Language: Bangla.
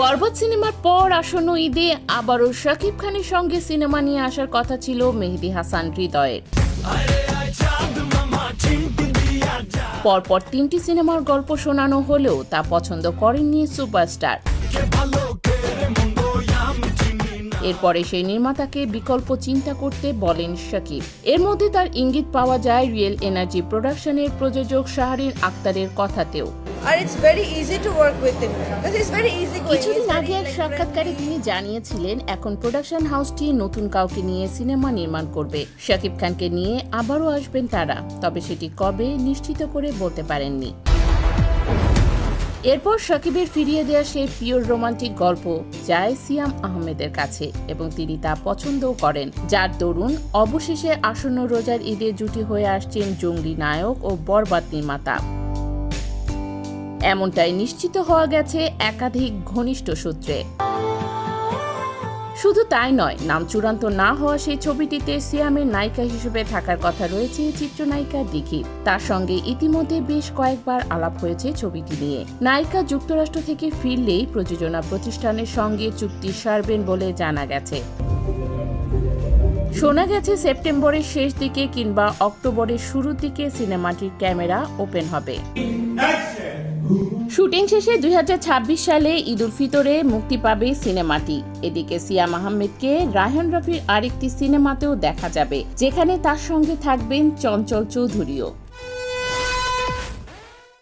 বরবাদ সিনেমার পর আসন্ন ঈদে আবারও শাকিব খানের সঙ্গে সিনেমা নিয়ে আসার কথা ছিল মেহেদি হাসান হৃদয়ের। পরপর তিনটি সিনেমার গল্প শোনানো হলেও তা পছন্দ করেননি সুপারস্টার। এরপরে সেই নির্মাতাকে বিকল্প চিন্তা করতে বলেন শাকিব। এর মধ্যে তার ইঙ্গিত পাওয়া যায় রিয়েল এনার্জি প্রোডাকশনের প্রযোজক শাহরিন আক্তারের কথাতেও। আর it's very easy to work with him it's very easy কিছুদিন আগে এক সাক্ষাৎকারে তিনি জানিয়েছিলেন এখন প্রোডাকশন হাউসটি নতুন কাউকে নিয়ে সিনেমা নির্মাণ করবে। শাকিব খানকে নিয়ে আবারও আসবেন তারা তবে সেটি কবে নিশ্চিত করে বলতে পারেননি। এরপর সাকিবের ফিরিয়ে দেওয়া সেই পিওর রোমান্টিক গল্প যায় সিয়াম আহমেদের কাছে এবং তিনি তা পছন্দও করেন। যার দরুন অবশেষে আসন্ন রোজার ঈদে জুটি হয়ে আসছেন জঙ্গলি নায়ক ও বরবাদ নির্মাতা। এমনটাই নিশ্চিত হওয়া গেছে একাধিক ঘনিষ্ঠ সূত্রে। শুধু তাই নয়, নাম চূড়ান্ত না হওয়া সেই ছবিটিতে সিয়ামের নায়িকা হিসেবে থাকার কথা রয়েছে চিত্রনায়িকা দীঘিত তার সঙ্গে ইতিমধ্যে বেশ কয়েকবার আলাপ হয়েছে ছবিটি নিয়ে। নায়িকা যুক্তরাষ্ট্র থেকে ফিরলেই প্রযোজনা প্রতিষ্ঠানের সঙ্গে চুক্তি সারবেন বলে জানা গেছে। শোনা গেছে সেপ্টেম্বরের শেষ দিকে কিংবা অক্টোবরের শুরুর দিকে সিনেমাটির ক্যামেরা ওপেন হবে। শুটিং শেষে দুই হাজার ছাব্বিশ সালে ঈদ উল ফিতরে মুক্তি পাবে সিনেমাটি। এদিকে সিয়াম আহমেদকে রায়হান রফির আরেকটি সিনেমাতেও দেখা যাবে, যেখানে তার সঙ্গে থাকবেন চঞ্চল চৌধুরীও।